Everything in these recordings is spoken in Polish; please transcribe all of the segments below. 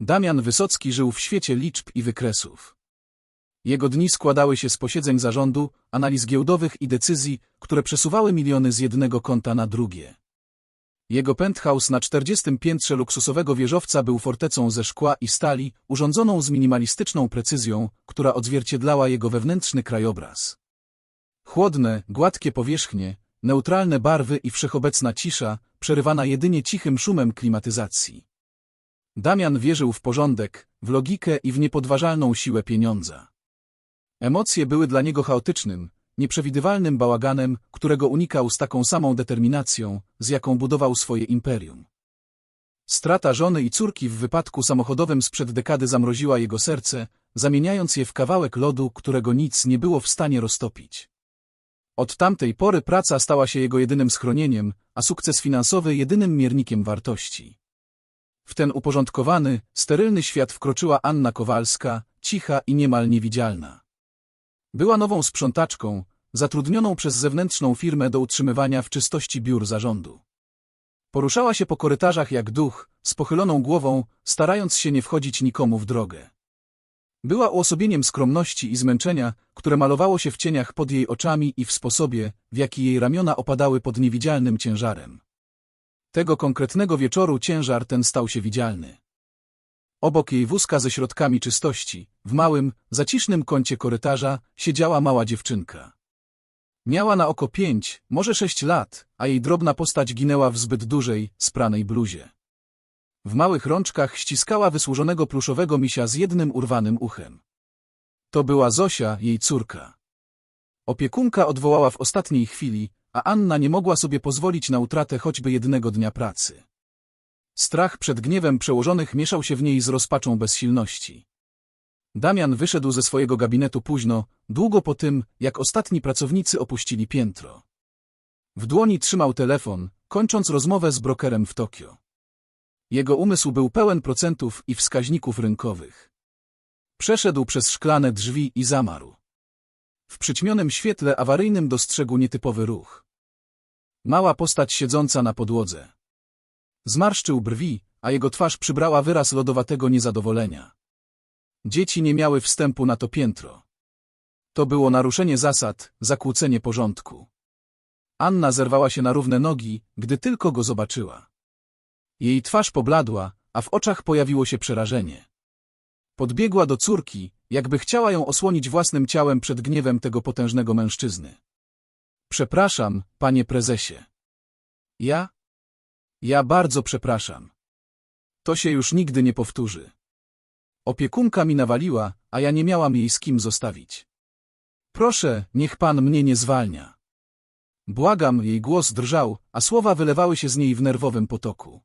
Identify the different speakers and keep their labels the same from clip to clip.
Speaker 1: Damian Wysocki żył w świecie liczb i wykresów. Jego dni składały się z posiedzeń zarządu, analiz giełdowych i decyzji, które przesuwały miliony z jednego konta na drugie. Jego penthouse na 40 piętrze luksusowego wieżowca był fortecą ze szkła i stali, urządzoną z minimalistyczną precyzją, która odzwierciedlała jego wewnętrzny krajobraz. Chłodne, gładkie powierzchnie, neutralne barwy i wszechobecna cisza, przerywana jedynie cichym szumem klimatyzacji. Damian wierzył w porządek, w logikę i w niepodważalną siłę pieniądza. Emocje były dla niego chaotycznym, nieprzewidywalnym bałaganem, którego unikał z taką samą determinacją, z jaką budował swoje imperium. Strata żony i córki w wypadku samochodowym sprzed dekady zamroziła jego serce, zamieniając je w kawałek lodu, którego nic nie było w stanie roztopić. Od tamtej pory praca stała się jego jedynym schronieniem, a sukces finansowy jedynym miernikiem wartości. W ten uporządkowany, sterylny świat wkroczyła Anna Kowalska, cicha i niemal niewidzialna. Była nową sprzątaczką, zatrudnioną przez zewnętrzną firmę do utrzymywania w czystości biur zarządu. Poruszała się po korytarzach jak duch, z pochyloną głową, starając się nie wchodzić nikomu w drogę. Była uosobieniem skromności i zmęczenia, które malowało się w cieniach pod jej oczami i w sposobie, w jaki jej ramiona opadały pod niewidzialnym ciężarem. Tego konkretnego wieczoru ciężar ten stał się widzialny. Obok jej wózka ze środkami czystości, w małym, zacisznym kącie korytarza, siedziała mała dziewczynka. Miała na oko pięć, może sześć lat, a jej drobna postać ginęła w zbyt dużej, spranej bluzie. W małych rączkach ściskała wysłużonego pluszowego misia z jednym urwanym uchem. To była Zosia, jej córka. Opiekunka odwołała w ostatniej chwili, a Anna nie mogła sobie pozwolić na utratę choćby jednego dnia pracy. Strach przed gniewem przełożonych mieszał się w niej z rozpaczą bezsilności. Damian wyszedł ze swojego gabinetu późno, długo po tym, jak ostatni pracownicy opuścili piętro. W dłoni trzymał telefon, kończąc rozmowę z brokerem w Tokio. Jego umysł był pełen procentów i wskaźników rynkowych. Przeszedł przez szklane drzwi i zamarł. W przyćmionym świetle awaryjnym dostrzegł nietypowy ruch. Mała postać siedząca na podłodze. Zmarszczył brwi, a jego twarz przybrała wyraz lodowatego niezadowolenia. Dzieci nie miały wstępu na to piętro. To było naruszenie zasad, zakłócenie porządku. Anna zerwała się na równe nogi, gdy tylko go zobaczyła. Jej twarz pobladła, a w oczach pojawiło się przerażenie. Podbiegła do córki, jakby chciała ją osłonić własnym ciałem przed gniewem tego potężnego mężczyzny. Przepraszam, panie prezesie. Ja? Ja bardzo przepraszam. To się już nigdy nie powtórzy. Opiekunka mi nawaliła, a ja nie miałam jej z kim zostawić. Proszę, niech pan mnie nie zwalnia. Błagam, jej głos drżał, a słowa wylewały się z niej w nerwowym potoku.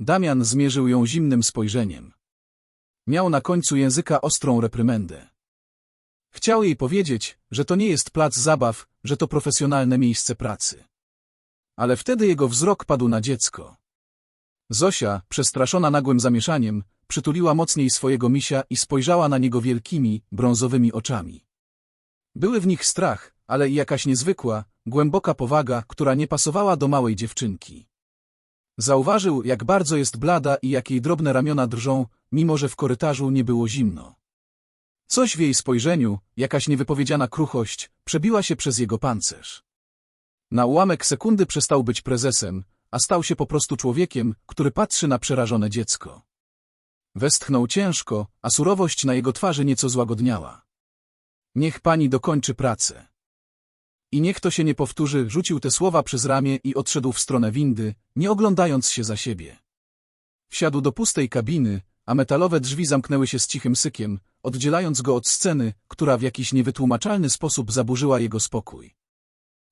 Speaker 1: Damian zmierzył ją zimnym spojrzeniem. Miał na końcu języka ostrą reprymendę. Chciał jej powiedzieć, że to nie jest plac zabaw, że to profesjonalne miejsce pracy. Ale wtedy jego wzrok padł na dziecko. Zosia, przestraszona nagłym zamieszaniem, przytuliła mocniej swojego misia i spojrzała na niego wielkimi, brązowymi oczami. Były w nich strach, ale i jakaś niezwykła, głęboka powaga, która nie pasowała do małej dziewczynki. Zauważył, jak bardzo jest blada i jak jej drobne ramiona drżą, mimo że w korytarzu nie było zimno. Coś w jej spojrzeniu, jakaś niewypowiedziana kruchość, przebiła się przez jego pancerz. Na ułamek sekundy przestał być prezesem, a stał się po prostu człowiekiem, który patrzy na przerażone dziecko. Westchnął ciężko, a surowość na jego twarzy nieco złagodniała. Niech pani dokończy pracę. I niech to się nie powtórzy, rzucił te słowa przez ramię i odszedł w stronę windy, nie oglądając się za siebie. Wsiadł do pustej kabiny, a metalowe drzwi zamknęły się z cichym sykiem, oddzielając go od sceny, która w jakiś niewytłumaczalny sposób zaburzyła jego spokój.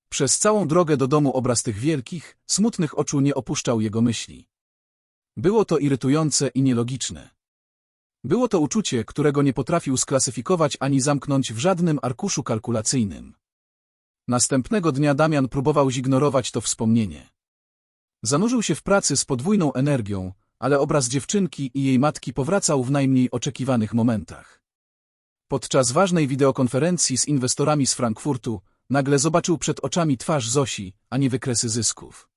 Speaker 1: Przez całą drogę do domu obraz tych wielkich, smutnych oczu nie opuszczał jego myśli. Było to irytujące i nielogiczne. Było to uczucie, którego nie potrafił sklasyfikować ani zamknąć w żadnym arkuszu kalkulacyjnym. Następnego dnia Damian próbował zignorować to wspomnienie. Zanurzył się w pracy z podwójną energią, ale obraz dziewczynki i jej matki powracał w najmniej oczekiwanych momentach. Podczas ważnej wideokonferencji z inwestorami z Frankfurtu nagle zobaczył przed oczami twarz Zosi, a nie wykresy zysków.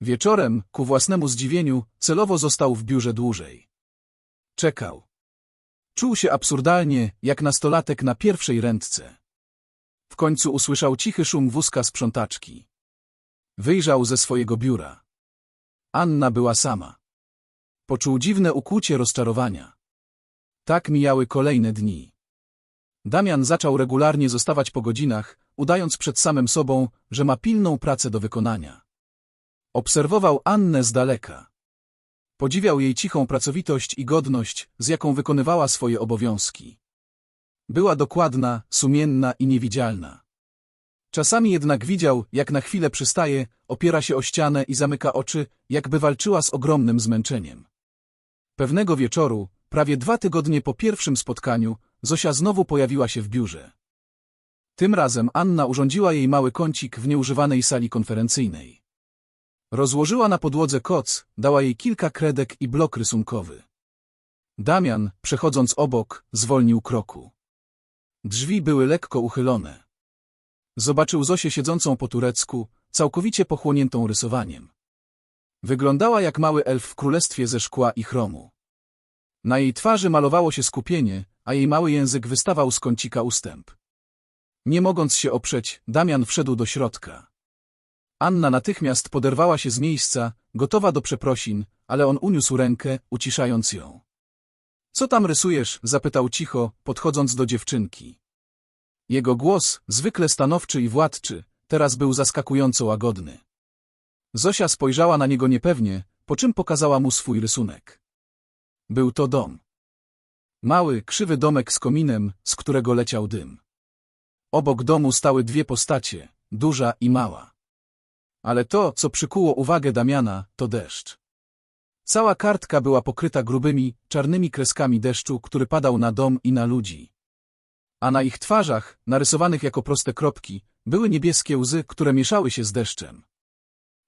Speaker 1: Wieczorem, ku własnemu zdziwieniu, celowo został w biurze dłużej. Czekał. Czuł się absurdalnie, jak nastolatek na pierwszej ręce. W końcu usłyszał cichy szum wózka sprzątaczki. Wyjrzał ze swojego biura. Anna była sama. Poczuł dziwne ukłucie rozczarowania. Tak mijały kolejne dni. Damian zaczął regularnie zostawać po godzinach, udając przed samym sobą, że ma pilną pracę do wykonania. Obserwował Annę z daleka. Podziwiał jej cichą pracowitość i godność, z jaką wykonywała swoje obowiązki. Była dokładna, sumienna i niewidzialna. Czasami jednak widział, jak na chwilę przystaje, opiera się o ścianę i zamyka oczy, jakby walczyła z ogromnym zmęczeniem. Pewnego wieczoru, prawie dwa tygodnie po pierwszym spotkaniu, Zosia znowu pojawiła się w biurze. Tym razem Anna urządziła jej mały kącik w nieużywanej sali konferencyjnej. Rozłożyła na podłodze koc, dała jej kilka kredek i blok rysunkowy. Damian, przechodząc obok, zwolnił kroku. Drzwi były lekko uchylone. Zobaczył Zosię siedzącą po turecku, całkowicie pochłoniętą rysowaniem. Wyglądała jak mały elf w królestwie ze szkła i chromu. Na jej twarzy malowało się skupienie, a jej mały język wystawał z kącika ustęp. Nie mogąc się oprzeć, Damian wszedł do środka. Anna natychmiast poderwała się z miejsca, gotowa do przeprosin, ale on uniósł rękę, uciszając ją. Co tam rysujesz? zapytał cicho, podchodząc do dziewczynki. Jego głos, zwykle stanowczy i władczy, teraz był zaskakująco łagodny. Zosia spojrzała na niego niepewnie, po czym pokazała mu swój rysunek. Był to dom. Mały, krzywy domek z kominem, z którego leciał dym. Obok domu stały dwie postacie, duża i mała. Ale to, co przykuło uwagę Damiana, to deszcz. Cała kartka była pokryta grubymi, czarnymi kreskami deszczu, który padał na dom i na ludzi. A na ich twarzach, narysowanych jako proste kropki, były niebieskie łzy, które mieszały się z deszczem.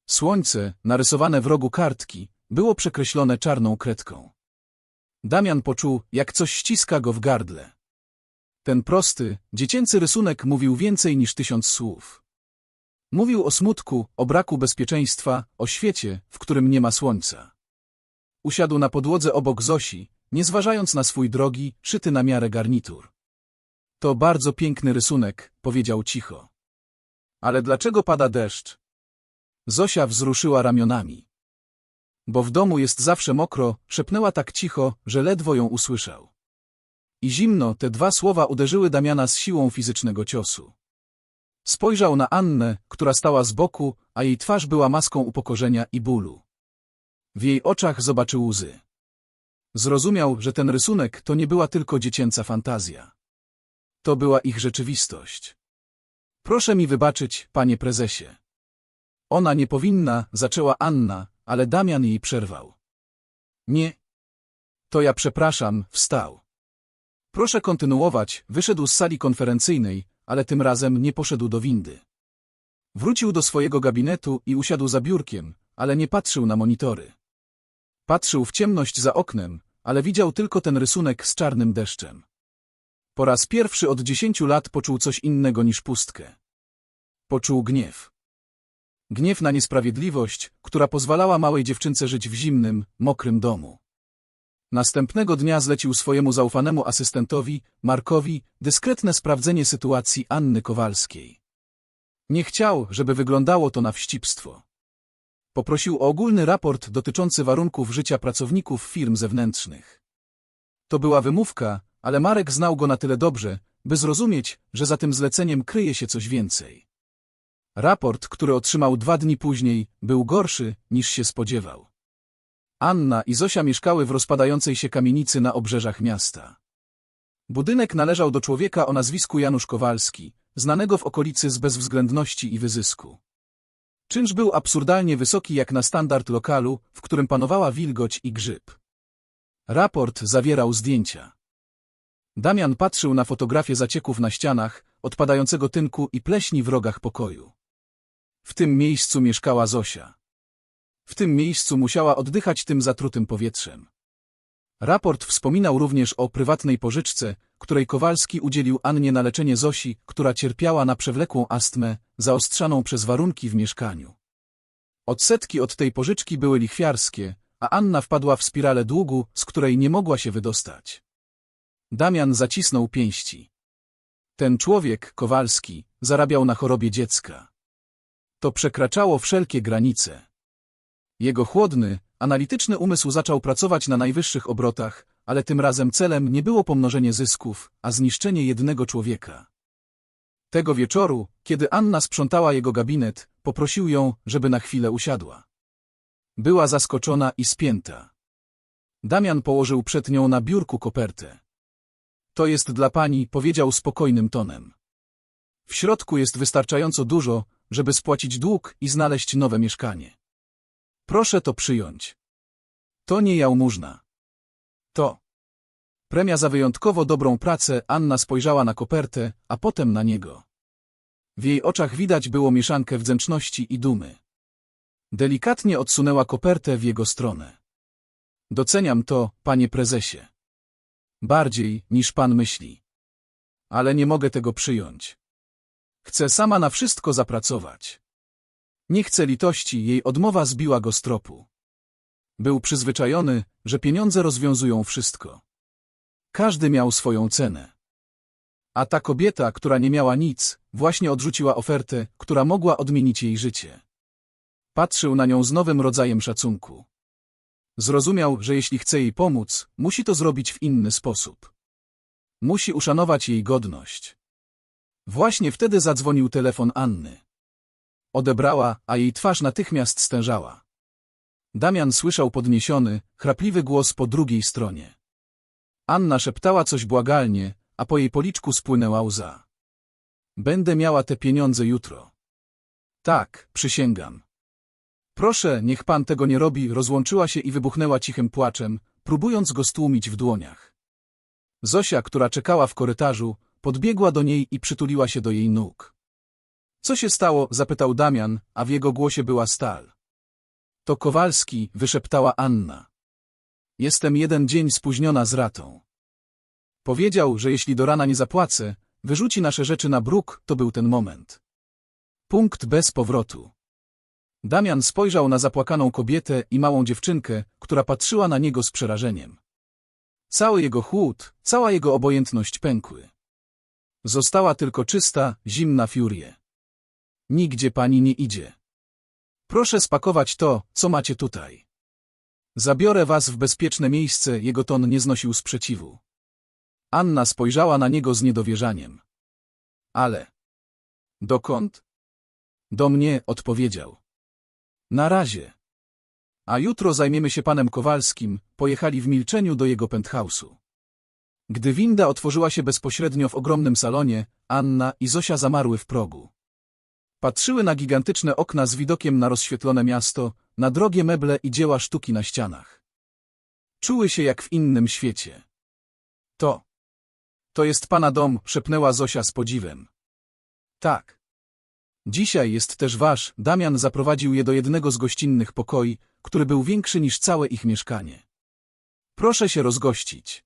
Speaker 1: Słońce, narysowane w rogu kartki, było przekreślone czarną kredką. Damian poczuł, jak coś ściska go w gardle. Ten prosty, dziecięcy rysunek mówił więcej niż tysiąc słów. Mówił o smutku, o braku bezpieczeństwa, o świecie, w którym nie ma słońca. Usiadł na podłodze obok Zosi, nie zważając na swój drogi, szyty na miarę garnitur. To bardzo piękny rysunek, powiedział cicho. Ale dlaczego pada deszcz? Zosia wzruszyła ramionami. Bo w domu jest zawsze mokro, szepnęła tak cicho, że ledwo ją usłyszał. I zimno te dwa słowa uderzyły Damiana z siłą fizycznego ciosu. Spojrzał na Annę, która stała z boku, a jej twarz była maską upokorzenia i bólu. W jej oczach zobaczył łzy. Zrozumiał, że ten rysunek to nie była tylko dziecięca fantazja. To była ich rzeczywistość. Proszę mi wybaczyć, panie prezesie. Ona nie powinna, zaczęła Anna, ale Damian jej przerwał. Nie. To ja przepraszam, wstał. Proszę kontynuować, wyszedł z sali konferencyjnej, ale tym razem nie poszedł do windy. Wrócił do swojego gabinetu i usiadł za biurkiem, ale nie patrzył na monitory. Patrzył w ciemność za oknem, ale widział tylko ten rysunek z czarnym deszczem. Po raz pierwszy od dziesięciu lat poczuł coś innego niż pustkę. Poczuł gniew. Gniew na niesprawiedliwość, która pozwalała małej dziewczynce żyć w zimnym, mokrym domu. Następnego dnia zlecił swojemu zaufanemu asystentowi, Markowi, dyskretne sprawdzenie sytuacji Anny Kowalskiej. Nie chciał, żeby wyglądało to na wścibstwo. Poprosił o ogólny raport dotyczący warunków życia pracowników firm zewnętrznych. To była wymówka, ale Marek znał go na tyle dobrze, by zrozumieć, że za tym zleceniem kryje się coś więcej. Raport, który otrzymał dwa dni później, był gorszy, niż się spodziewał. Anna i Zosia mieszkały w rozpadającej się kamienicy na obrzeżach miasta. Budynek należał do człowieka o nazwisku Janusz Kowalski, znanego w okolicy z bezwzględności i wyzysku. Czynsz był absurdalnie wysoki jak na standard lokalu, w którym panowała wilgoć i grzyb. Raport zawierał zdjęcia. Damian patrzył na fotografię zacieków na ścianach, odpadającego tynku i pleśni w rogach pokoju. W tym miejscu mieszkała Zosia. W tym miejscu musiała oddychać tym zatrutym powietrzem. Raport wspominał również o prywatnej pożyczce, której Kowalski udzielił Annie na leczenie Zosi, która cierpiała na przewlekłą astmę, zaostrzaną przez warunki w mieszkaniu. Odsetki od tej pożyczki były lichwiarskie, a Anna wpadła w spiralę długu, z której nie mogła się wydostać. Damian zacisnął pięści. Ten człowiek, Kowalski, zarabiał na chorobie dziecka. To przekraczało wszelkie granice. Jego chłodny, analityczny umysł zaczął pracować na najwyższych obrotach, ale tym razem celem nie było pomnożenie zysków, a zniszczenie jednego człowieka. Tego wieczoru, kiedy Anna sprzątała jego gabinet, poprosił ją, żeby na chwilę usiadła. Była zaskoczona i spięta. Damian położył przed nią na biurku kopertę. To jest dla pani, powiedział spokojnym tonem. W środku jest wystarczająco dużo, żeby spłacić dług i znaleźć nowe mieszkanie. Proszę to przyjąć. To nie jałmużna. To. Premia za wyjątkowo dobrą pracę Anna spojrzała na kopertę, a potem na niego. W jej oczach widać było mieszankę wdzięczności i dumy. Delikatnie odsunęła kopertę w jego stronę. Doceniam to, panie prezesie. Bardziej, niż pan myśli. Ale nie mogę tego przyjąć. Chcę sama na wszystko zapracować. Nie chcę litości, jej odmowa zbiła go z tropu. Był przyzwyczajony, że pieniądze rozwiązują wszystko. Każdy miał swoją cenę. A ta kobieta, która nie miała nic, właśnie odrzuciła ofertę, która mogła odmienić jej życie. Patrzył na nią z nowym rodzajem szacunku. Zrozumiał, że jeśli chce jej pomóc, musi to zrobić w inny sposób. Musi uszanować jej godność. Właśnie wtedy zadzwonił telefon Anny. Odebrała, a jej twarz natychmiast stężała. Damian słyszał podniesiony, chrapliwy głos po drugiej stronie. Anna szeptała coś błagalnie, a po jej policzku spłynęła łza. Będę miała te pieniądze jutro. Tak, przysięgam. Proszę, niech pan tego nie robi, rozłączyła się i wybuchnęła cichym płaczem, próbując go stłumić w dłoniach. Zosia, która czekała w korytarzu, podbiegła do niej i przytuliła się do jej nóg. Co się stało? zapytał Damian, a w jego głosie była stal. To Kowalski, wyszeptała Anna. Jestem jeden dzień spóźniona z ratą. Powiedział, że jeśli do rana nie zapłacę, wyrzuci nasze rzeczy na bruk, to był ten moment. Punkt bez powrotu. Damian spojrzał na zapłakaną kobietę i małą dziewczynkę, która patrzyła na niego z przerażeniem. Cały jego chłód, cała jego obojętność pękły. Została tylko czysta, zimna fiurie. Nigdzie pani nie idzie. Proszę spakować to, co macie tutaj. Zabiorę was w bezpieczne miejsce, jego ton nie znosił sprzeciwu. Anna spojrzała na niego z niedowierzaniem. Ale... Dokąd? Do mnie, odpowiedział. Na razie. A jutro zajmiemy się panem Kowalskim, pojechali w milczeniu do jego penthouse'u. Gdy winda otworzyła się bezpośrednio w ogromnym salonie, Anna i Zosia zamarły w progu. Patrzyły na gigantyczne okna z widokiem na rozświetlone miasto, na drogie meble i dzieła sztuki na ścianach. Czuły się jak w innym świecie. To. To jest pana dom, szepnęła Zosia z podziwem. Tak. Dzisiaj jest też wasz, Damian zaprowadził je do jednego z gościnnych pokoi, który był większy niż całe ich mieszkanie. Proszę się rozgościć.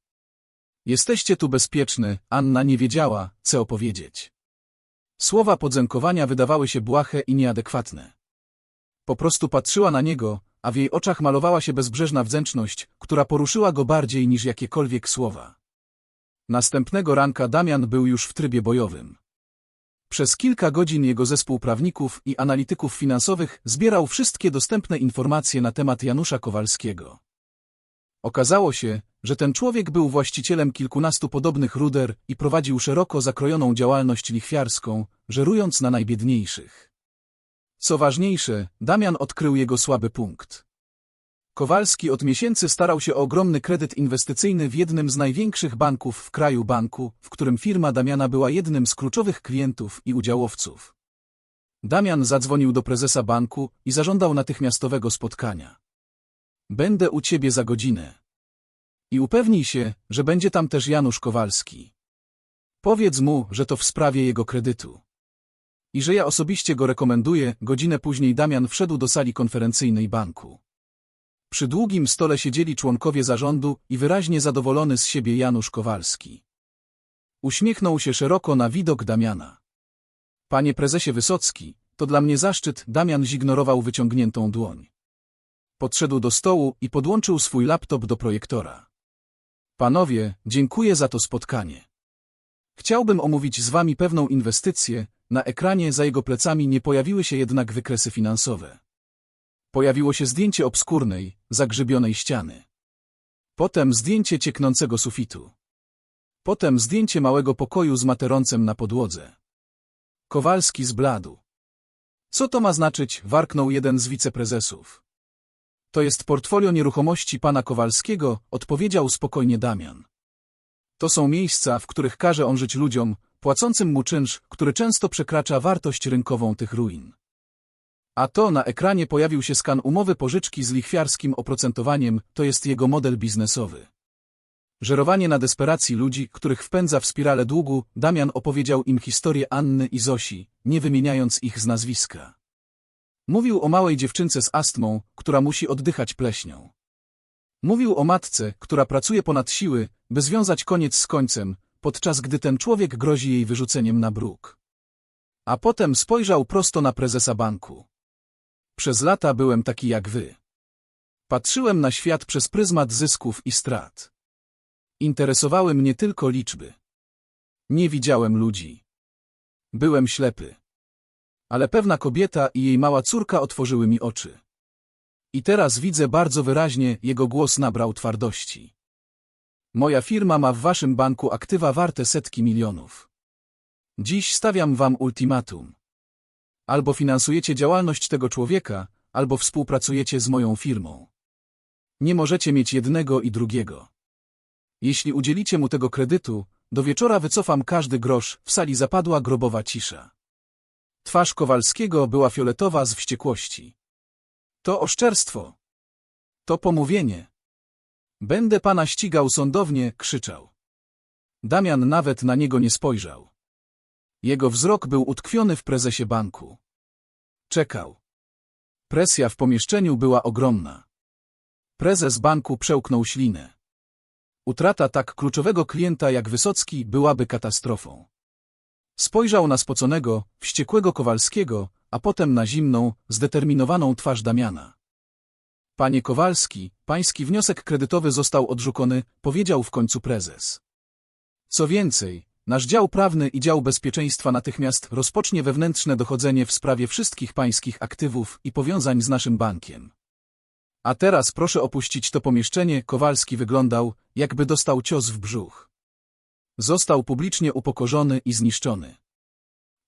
Speaker 1: Jesteście tu bezpieczny, Anna nie wiedziała, co opowiedzieć. Słowa podzękowania wydawały się błahe i nieadekwatne. Po prostu patrzyła na niego, a w jej oczach malowała się bezbrzeżna wdzięczność, która poruszyła go bardziej niż jakiekolwiek słowa. Następnego ranka Damian był już w trybie bojowym. Przez kilka godzin jego zespół prawników i analityków finansowych zbierał wszystkie dostępne informacje na temat Janusza Kowalskiego. Okazało się, że ten człowiek był właścicielem kilkunastu podobnych ruder i prowadził szeroko zakrojoną działalność lichwiarską, żerując na najbiedniejszych. Co ważniejsze, Damian odkrył jego słaby punkt. Kowalski od miesięcy starał się o ogromny kredyt inwestycyjny w jednym z największych banków w kraju banku, w którym firma Damiana była jednym z kluczowych klientów i udziałowców. Damian zadzwonił do prezesa banku i zażądał natychmiastowego spotkania. Będę u ciebie za godzinę. I upewnij się, że będzie tam też Janusz Kowalski. Powiedz mu, że to w sprawie jego kredytu. I że ja osobiście go rekomenduję, godzinę później Damian wszedł do sali konferencyjnej banku. Przy długim stole siedzieli członkowie zarządu i wyraźnie zadowolony z siebie Janusz Kowalski. Uśmiechnął się szeroko na widok Damiana. Panie prezesie Wysocki, to dla mnie zaszczyt, Damian zignorował wyciągniętą dłoń. Podszedł do stołu i podłączył swój laptop do projektora. Panowie, dziękuję za to spotkanie. Chciałbym omówić z wami pewną inwestycję, na ekranie za jego plecami nie pojawiły się jednak wykresy finansowe. Pojawiło się zdjęcie obskurnej, zagrzybionej ściany. Potem zdjęcie cieknącego sufitu. Potem zdjęcie małego pokoju z materącem na podłodze. Kowalski zbladł. Co to ma znaczyć, warknął jeden z wiceprezesów. To jest portfolio nieruchomości pana Kowalskiego, odpowiedział spokojnie Damian. To są miejsca, w których każe on żyć ludziom, płacącym mu czynsz, który często przekracza wartość rynkową tych ruin. A to na ekranie pojawił się skan umowy pożyczki z lichwiarskim oprocentowaniem, to jest jego model biznesowy. Żerowanie na desperacji ludzi, których wpędza w spirale długu, Damian opowiedział im historię Anny i Zosi, nie wymieniając ich z nazwiska. Mówił o małej dziewczynce z astmą, która musi oddychać pleśnią. Mówił o matce, która pracuje ponad siły, by związać koniec z końcem, podczas gdy ten człowiek grozi jej wyrzuceniem na bruk. A potem spojrzał prosto na prezesa banku. Przez lata byłem taki jak wy. Patrzyłem na świat przez pryzmat zysków i strat. Interesowały mnie tylko liczby. Nie widziałem ludzi. Byłem ślepy. Ale pewna kobieta i jej mała córka otworzyły mi oczy. I teraz widzę bardzo wyraźnie, jego głos nabrał twardości. Moja firma ma w waszym banku aktywa warte setki milionów. Dziś stawiam wam ultimatum. Albo finansujecie działalność tego człowieka, albo współpracujecie z moją firmą. Nie możecie mieć jednego i drugiego. Jeśli udzielicie mu tego kredytu, do wieczora wycofam każdy grosz, w sali zapadła grobowa cisza. Twarz Kowalskiego była fioletowa z wściekłości. To oszczerstwo. To pomówienie. Będę pana ścigał sądownie, krzyczał. Damian nawet na niego nie spojrzał. Jego wzrok był utkwiony w prezesie banku. Czekał. Presja w pomieszczeniu była ogromna. Prezes banku przełknął ślinę. Utrata tak kluczowego klienta jak Wysocki byłaby katastrofą. Spojrzał na spoconego, wściekłego Kowalskiego, a potem na zimną, zdeterminowaną twarz Damiana. Panie Kowalski, pański wniosek kredytowy został odrzucony, powiedział w końcu prezes. Co więcej, nasz dział prawny i dział bezpieczeństwa natychmiast rozpocznie wewnętrzne dochodzenie w sprawie wszystkich pańskich aktywów i powiązań z naszym bankiem. A teraz proszę opuścić to pomieszczenie, Kowalski wyglądał, jakby dostał cios w brzuch. Został publicznie upokorzony i zniszczony.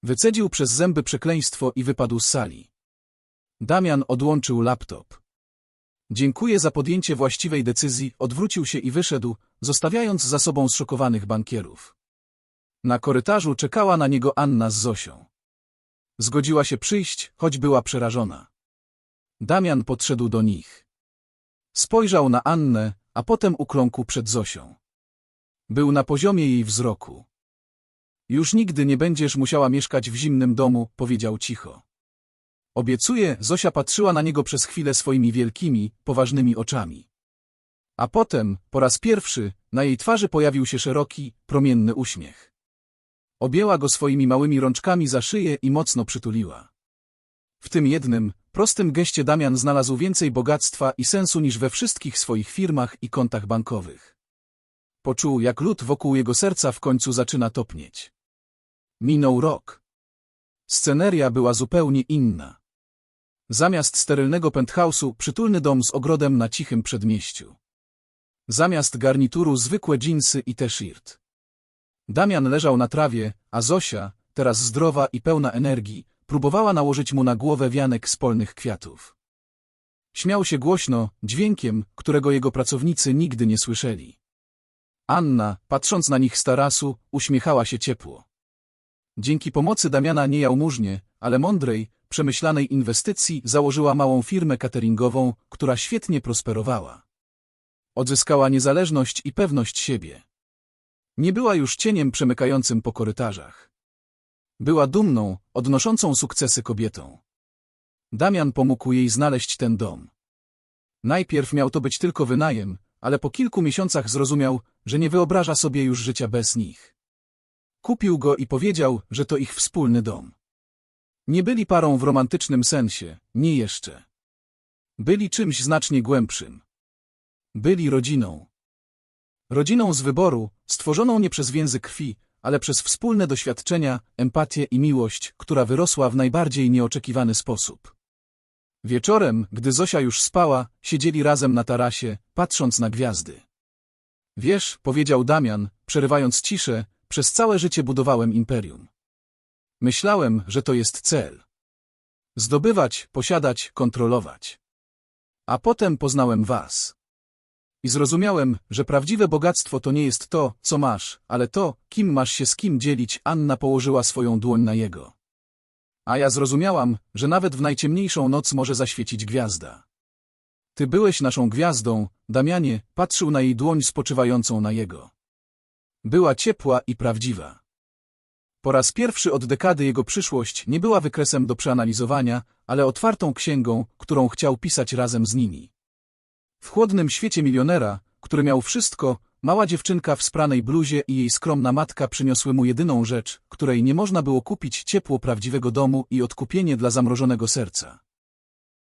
Speaker 1: Wycedził przez zęby przekleństwo i wypadł z sali. Damian odłączył laptop. Dziękuję za podjęcie właściwej decyzji, odwrócił się i wyszedł, zostawiając za sobą zszokowanych bankierów. Na korytarzu czekała na niego Anna z Zosią. Zgodziła się przyjść, choć była przerażona. Damian podszedł do nich. Spojrzał na Annę, a potem ukląkł przed Zosią. Był na poziomie jej wzroku. Już nigdy nie będziesz musiała mieszkać w zimnym domu, powiedział cicho. Obiecuję, Zosia patrzyła na niego przez chwilę swoimi wielkimi, poważnymi oczami. A potem, po raz pierwszy, na jej twarzy pojawił się szeroki, promienny uśmiech. Objęła go swoimi małymi rączkami za szyję i mocno przytuliła. W tym jednym, prostym geście Damian znalazł więcej bogactwa i sensu niż we wszystkich swoich firmach i kontach bankowych. Poczuł, jak lód wokół jego serca w końcu zaczyna topnieć. Minął rok. Sceneria była zupełnie inna. Zamiast sterylnego penthouse'u przytulny dom z ogrodem na cichym przedmieściu. Zamiast garnituru zwykłe dżinsy i t-shirt. Damian leżał na trawie, a Zosia, teraz zdrowa i pełna energii, próbowała nałożyć mu na głowę wianek z polnych kwiatów. Śmiał się głośno, dźwiękiem, którego jego pracownicy nigdy nie słyszeli. Anna, patrząc na nich z tarasu, uśmiechała się ciepło. Dzięki pomocy Damiana nie jałmużnie, ale mądrej, przemyślanej inwestycji założyła małą firmę cateringową, która świetnie prosperowała. Odzyskała niezależność i pewność siebie. Nie była już cieniem przemykającym po korytarzach. Była dumną, odnoszącą sukcesy kobietą. Damian pomógł jej znaleźć ten dom. Najpierw miał to być tylko wynajem, ale po kilku miesiącach zrozumiał, że nie wyobraża sobie już życia bez nich. Kupił go i powiedział, że to ich wspólny dom. Nie byli parą w romantycznym sensie, nie jeszcze. Byli czymś znacznie głębszym. Byli rodziną. Rodziną z wyboru, stworzoną nie przez więzy krwi, ale przez wspólne doświadczenia, empatię i miłość, która wyrosła w najbardziej nieoczekiwany sposób. Wieczorem, gdy Zosia już spała, siedzieli razem na tarasie, patrząc na gwiazdy. Wiesz, powiedział Damian, przerywając ciszę, przez całe życie budowałem imperium. Myślałem, że to jest cel. Zdobywać, posiadać, kontrolować. A potem poznałem was. I zrozumiałem, że prawdziwe bogactwo to nie jest to, co masz, ale to, kim masz się z kim dzielić. Anna położyła swoją dłoń na jego. A ja zrozumiałam, że nawet w najciemniejszą noc może zaświecić gwiazda. Ty byłeś naszą gwiazdą, Damianie, patrzył na jej dłoń spoczywającą na jego. Była ciepła i prawdziwa. Po raz pierwszy od dekady jego przyszłość nie była wykresem do przeanalizowania, ale otwartą księgą, którą chciał pisać razem z nimi. W chłodnym świecie milionera, który miał wszystko, mała dziewczynka w spranej bluzie i jej skromna matka przyniosły mu jedyną rzecz, której nie można było kupić ciepło prawdziwego domu i odkupienie dla zamrożonego serca.